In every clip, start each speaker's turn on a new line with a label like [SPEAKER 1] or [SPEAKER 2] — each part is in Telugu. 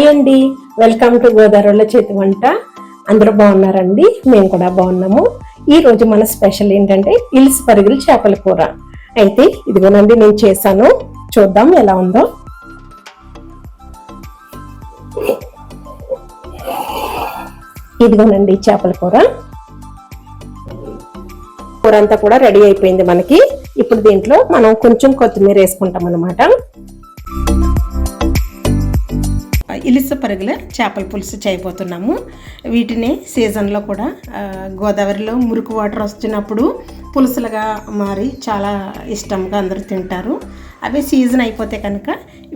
[SPEAKER 1] హాయ్ అండి. వెల్కమ్ టు గోదావరిలో చేతి వంట. అందరూ బాగున్నారండి? మేము కూడా బాగున్నాము. ఈ రోజు మన స్పెషల్ ఏంటంటే ఇల్స్ పరుగులు చేపల కూర. అయితే ఇదిగోనండి నేను చేశాను. చూద్దాం ఎలా ఉందో. ఇదిగోనండి చేపల కూర. కూర అంతా కూడా రెడీ అయిపోయింది మనకి. ఇప్పుడు దీంట్లో మనం కొంచెం కొత్తిమీర వేసుకుంటాం అనమాట ఇలుసు పరుగుల చేపల పులుసు చేయబోతున్నాము. వీటిని సీజన్లో కూడా గోదావరిలో మురికి వాటర్ వస్తున్నప్పుడు పులుసులుగా మారి చాలా ఇష్టంగా అందరూ తింటారు. అవి సీజన్ అయిపోతే కనుక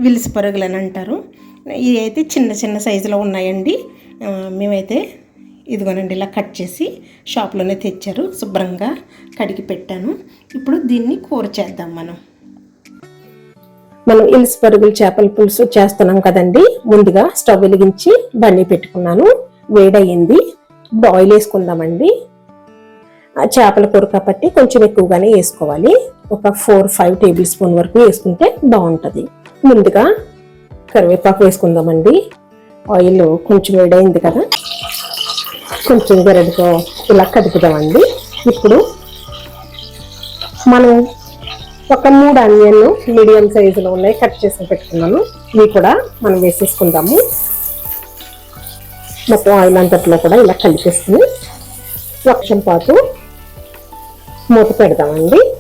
[SPEAKER 1] విలుసు పరుగులు అని అంటారు. ఇవి అయితే చిన్న చిన్న సైజులో ఉన్నాయండి. మేమైతే ఇదిగోనండి ఇలా కట్ చేసి షాప్లోనే తెచ్చారు. శుభ్రంగా కడిగి పెట్టాను. ఇప్పుడు దీన్ని కూర చేద్దాం మనం. మనం ఇల్స్ పరుగులు చేపల పులుసు చేస్తున్నాం కదండి. ముందుగా స్టవ్ వెలిగించి బండి పెట్టుకున్నాను. వేడయింది ఇప్పుడు ఆయిల్ వేసుకుందామండి. ఆ చేపల కూర కాబట్టి కొంచెం ఎక్కువగానే వేసుకోవాలి. ఒక ఫోర్ ఫైవ్ టేబుల్ స్పూన్ వరకు వేసుకుంటే బాగుంటుంది. ముందుగా కరివేపాకు వేసుకుందామండి. ఆయిల్ కొంచెం వేడైంది కదా. కొంచెం గరడితో ఇలా కదుపుదామండి. ఇప్పుడు మనం ఒక మూడు ఆనియన్లు మీడియం సైజులో ఉన్నాయి. కట్ చేసి పెట్టుకున్నాను. ఇవి కూడా మనం వేసేసుకుందాము. మొత్తం ఆయిల్ అంతట్లో కూడా ఇలా కలిపేసుకుని లక్షం పాటు మూత పెడదామండి.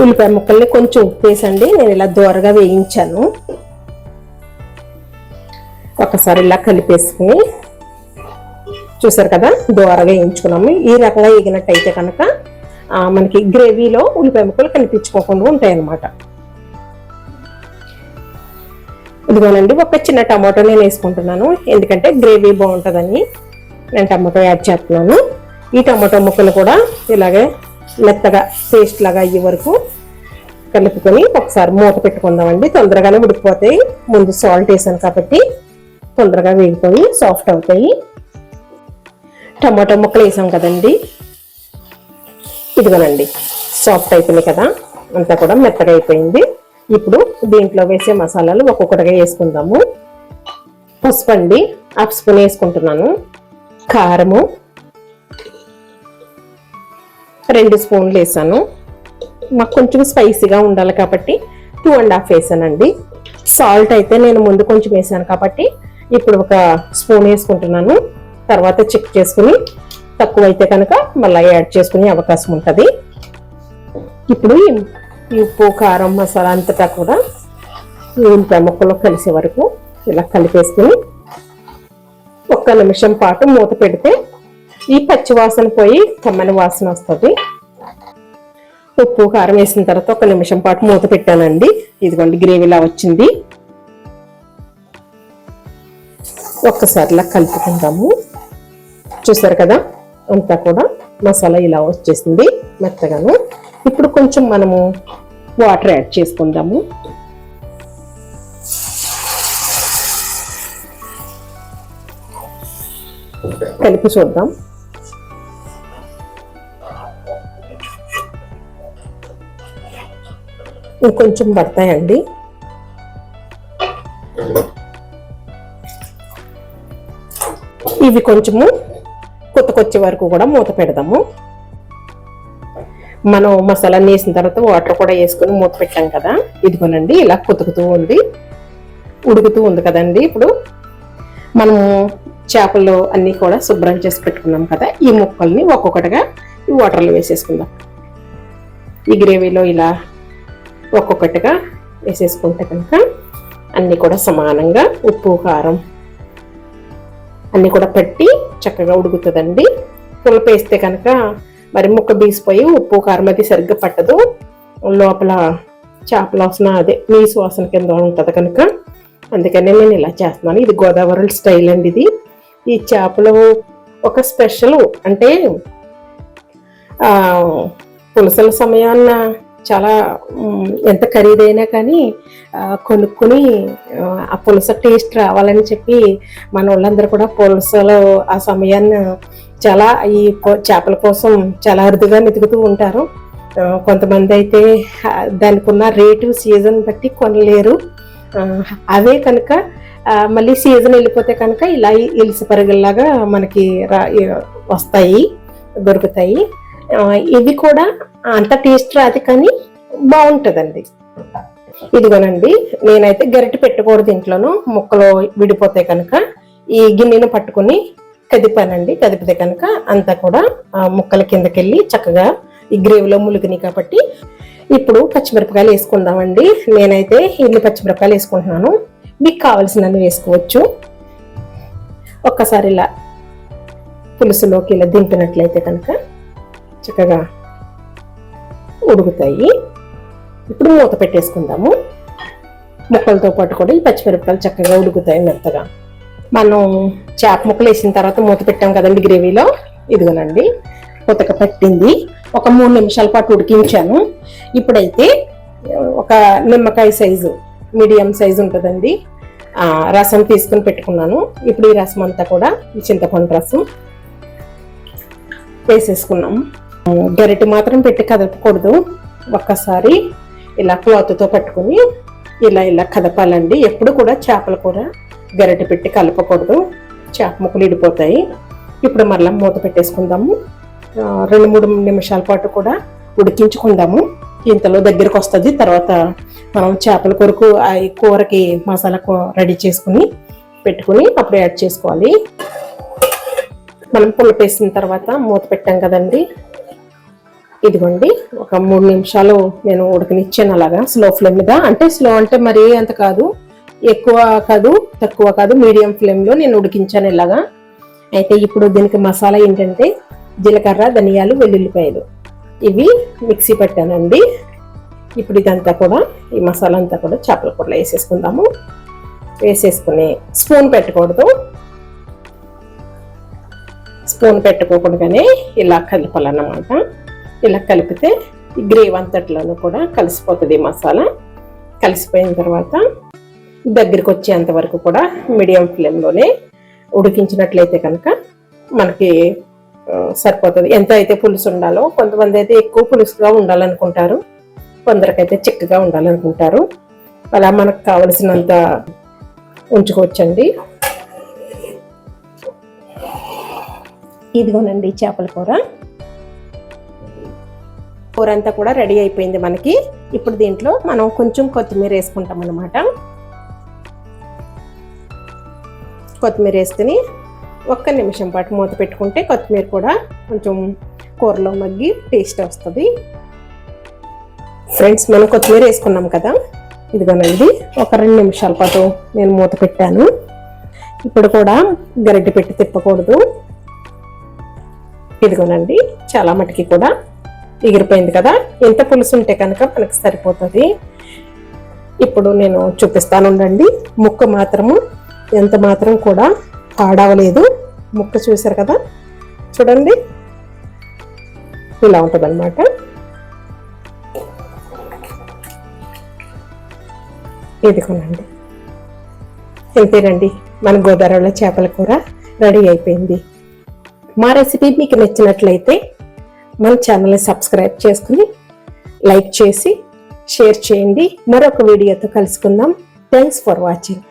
[SPEAKER 1] ఉల్లిపాయ ముక్కల్ని కొంచెం ఉప్పు వేసండి. నేను ఇలా దూరగా వేయించాను. ఒకసారి ఇలా కలిపేసుకుని చూసారు కదా? దూరగా వేయించుకున్నాము. ఈ రకంగా ఎగినట్టయితే కనుక మనకి గ్రేవీలో ఉల్లిపాయ ముక్కలు కనిపించుకోకుండా ఉంటాయి అన్నమాట ఇదిగోనండి ఒక చిన్న టమాటో నేను వేసుకుంటున్నాను. ఎందుకంటే గ్రేవీ బాగుంటుందని నేను టమాటో యాడ్ చేస్తున్నాను. ఈ టమాటో ముక్కలు కూడా ఇలాగే మెత్తగా పేస్ట్ లాగా అయ్యే వరకు కలుపుకొని ఒకసారి మూత పెట్టుకుందామండి. తొందరగానే ఉడికిపోతాయి. ముందు సాల్ట్ వేసాను కాబట్టి తొందరగా వేగిపోయి సాఫ్ట్ అవుతాయి. టమాటో ముక్కలు వేసాం కదండి. ఇదిగోనండి. సాఫ్ట్ అయిపోయింది కదా? అంతా కూడా మెత్తగా అయిపోయింది. ఇప్పుడు దీంట్లో వేసే మసాలాలు ఒక్కొక్కటిగా వేసుకుందాము. పసుపు అండి హాఫ్ స్పూన్ వేసుకుంటున్నాను. కారము రెండు స్పూన్లు వేసాను. మాకు కొంచెం స్పైసీగా ఉండాలి కాబట్టి టూ అండ్ హాఫ్ వేసానండి. సాల్ట్ అయితే నేను ముందు కొంచెం వేసాను కాబట్టి ఇప్పుడు ఒక స్పూన్ వేసుకుంటున్నాను. తర్వాత చెక్ చేసుకుని తక్కువ అయితే కనుక మళ్ళీ యాడ్ చేసుకునే అవకాశం ఉంటుంది. ఇప్పుడు ఈ- ఉప్పు కారం మసాలా అంతటా కూడా ఉల్లిపాయ ముక్కలు కలిసే వరకు ఇలా కలిపేసుకుని ఒక్క నిమిషం పాటు మూత పెడితే ఈ పచ్చి వాసన పోయి కమ్మని వాసన వస్తుంది. ఉప్పు కారం వేసిన తర్వాత ఒక నిమిషం పాటు మూత పెట్టానండి. ఇదిగోండి గ్రేవీలా వచ్చింది. ఒక్కసారి ఇలా కలుపుకుందాము. చూసారు కదా? అంతా కూడా మసాలా ఇలా వచ్చేసింది మెత్తగాను. ఇప్పుడు కొంచెం మనము వాటర్ యాడ్ చేసుకుందాము. కలిపి చూద్దాం. ఇంకొంచెం పడతాయండి. ఇవి కొంచెము కొత్తకొచ్చే వరకు కూడా మూత పెడదాము. మనం మసాలా వేసిన తర్వాత వాటర్ కూడా వేసుకుని మూత పెట్టాం కదా. ఇదిగోనండి ఇలా కుతుకుతూ ఉంది. ఉడుకుతూ ఉంది కదండి ఇప్పుడు. మనము చేపలు అన్నీ కూడా శుభ్రం చేసి పెట్టుకున్నాం కదా. ఈ ముక్కల్ని ఒక్కొక్కటిగా ఈ వాటర్లో వేసేసుకుందాం. ఈ గ్రేవీలో ఇలా ఒక్కొక్కటిగా వేసేసుకుంటే కనుక అన్నీ కూడా సమానంగా ఉప్పు కారం అన్నీ కూడా పెట్టి చక్కగా ఉడుకుతుందండి. పులపేస్తే వేస్తే కనుక మరి ముక్క బీసిపోయి ఉప్పు కారం అది సరిగ్గా పట్టదు. లోపల చేపల వాసన అదే నీసు వాసన కింద ఉంటుంది కనుక. అందుకనే నేను ఇలా చేస్తున్నాను. ఇది గోదావరి స్టైల్ అండి ఇది. ఈ చేపలు ఒక స్పెషల్ అంటే పులసల సమయాన్న చాలా ఎంత ఖరీదైనా కానీ కొనుక్కుని ఆ, పులస టేస్ట్ రావాలని చెప్పి మన వాళ్ళందరూ కూడా పులసలో ఆ సమయాన్ని చాలా ఈ కో- చేపల కోసం చాలా అరుదుగా వెతుకుతూ ఉంటారు. కొంతమంది అయితే దానికి ఉన్న రేటు సీజన్ బట్టి కొనలేరు. అవే కనుక మళ్ళీ సీజన్ వెళ్ళిపోతే కనుక ఇలా ఇలిసి పరుగుల్లాగా మనకి రా వస్తాయి దొరుకుతాయి. ఇది కూడా అంత టేస్ట్ రాదు కానీ బాగుంటుందండి. ఇదిగోనండి నేనైతే గరిటె పెట్టకూడదు ఇంట్లోనూ ముక్కలు విడిపోతే కనుక ఈ గిన్నెను పట్టుకుని కదిపానండి కదిపితే కనుక అంతా కూడా ముక్కల కిందకెళ్ళి చక్కగా ఈ గ్రేవీలో ములిగినాయి కాబట్టి ఇప్పుడు పచ్చిమిరపకాయలు వేసుకుందామండి. నేనైతే ఇల్లు పచ్చిమిరపకాయలు వేసుకుంటున్నాను. మీకు కావలసినవి వేసుకోవచ్చు. ఒక్కసారి ఇలా పులుసులోకి ఇలా దింపినట్లయితే కనుక చక్కగా ఉడుకుతాయి. ఇప్పుడు మూత పెట్టేసుకుందాము. ముక్కలతో పాటు కూడా ఈ పచ్చిమిరపకాయలు చక్కగా ఉడుకుతాయి మెత్తగా. మనం చేప ముక్కలు వేసిన తర్వాత మూత పెట్టాం కదండి గ్రేవీలో. ఇదిగోనండి కొత్తగా పట్టింది. ఒక మూడు నిమిషాల పాటు ఉడికించాను. ఇప్పుడైతే ఒక నిమ్మకాయ సైజు మీడియం సైజు ఉంటుందండి. రసం తీసుకుని పెట్టుకున్నాను. ఇప్పుడు ఈ రసం అంతా కూడా ఈ చింతపండు రసం వేసేసుకున్నాము గరిటె మాత్రం పెట్టి కదపకూడదు. ఒక్కసారి ఇలా క్లాత్తో పట్టుకుని ఇలా ఇలా కదపాలండి. ఎప్పుడు కూడా చేపల కూర గరిటె పెట్టి కలపకూడదు. చేప ముక్కలు ఇడిపోతాయి. ఇప్పుడు మరలా మూత పెట్టేసుకుందాము. రెండు మూడు నిమిషాల పాటు కూడా ఉడికించుకుందాము. ఇంతలో దగ్గరకు వస్తుంది. తర్వాత మనం చేపల కూరకు ఆ ఈ కూరకి మసాలా రెడీ చేసుకుని పెట్టుకుని అప్పుడు యాడ్ చేసుకోవాలి. మనం పులుపు తర్వాత మూత పెట్టాం కదండి. ఇదిగోండి ఒక మూడు నిమిషాలు నేను ఉడకనిచ్చాను అలాగా. స్లో ఫ్లేమ్ మీద అంటే స్లో అంటే మరీ అంత కాదు ఎక్కువ కాదు తక్కువ కాదు మీడియం ఫ్లేమ్లో నేను ఉడికించాను ఇలాగా. అయితే ఇప్పుడు దీనికి మసాలా ఏంటంటే జీలకర్ర ధనియాలు వెల్లుల్లిపాయలు. ఇవి మిక్సీ పెట్టానండి. ఇప్పుడు ఇదంతా కూడా ఈ మసాలా అంతా కూడా చేపల కూరలో వేసేసుకుందాము. వేసేసుకుని స్పూన్ పెట్టకూడదు. స్పూన్ పెట్టుకోకుండానే ఇలా కలపాలన్నమాట. ఇలా కలిపితే ఈ గ్రేవ్ అంతట్లోనూ కూడా కలిసిపోతుంది మసాలా. కలిసిపోయిన తర్వాత దగ్గరికి వచ్చేంత వరకు కూడా మీడియం ఫ్లేమ్లోనే ఉడికించినట్లయితే కనుక మనకి సరిపోతుంది. ఎంత అయితే పులుసు ఉండాలో కొంతమంది అయితే ఎక్కువ పులుసుగా ఉండాలనుకుంటారు కొందరికైతే చిక్కగా ఉండాలనుకుంటారు. అలా మనకు కావలసినంత ఉంచుకోవచ్చండి. ఇదిగోనండి చేపల కూర. కూర అంతా కూడా రెడీ అయిపోయింది మనకి. ఇప్పుడు దీంట్లో మనం కొంచెం కొత్తిమీర వేసుకుంటాం అనమాట కొత్తిమీర వేసుకుని ఒక్క నిమిషం పాటు మూత పెట్టుకుంటే కొత్తిమీర కూడా కొంచెం కూరలో మగ్గి టేస్ట్ వస్తుంది. ఫ్రెండ్స్ మనం కొత్తిమీర వేసుకున్నాం కదా? ఇదిగోనండి ఒక రెండు నిమిషాల పాటు నేను మూత పెట్టాను. ఇప్పుడు కూడా గరిటె పెట్టి తిప్పకూడదు. ఇదిగోనండి చాలా మటుకి కూడా ఎగిరిపోయింది కదా? ఎంత పులుసు ఉంటే కనుక మనకు సరిపోతుంది. ఇప్పుడు నేను చూపిస్తాను ఉండండి. ముక్క మాత్రము ఎంత మాత్రం కూడా పాడవలేదు. ముక్క చూసారు కదా? చూడండి. ఇలా ఉంటుంది అనమాట ఇదిగోనండి. ఇంతేనండి మన గోదావరిలో చేపల కూర రెడీ అయిపోయింది. మా రెసిపీ మీకు నచ్చినట్లయితే మన ఛానల్ని సబ్స్క్రైబ్ చేసుకుని లైక్ చేసి షేర్ చేయండి. మరొక వీడియోతో కలుసుకుందాం. Thanks for watching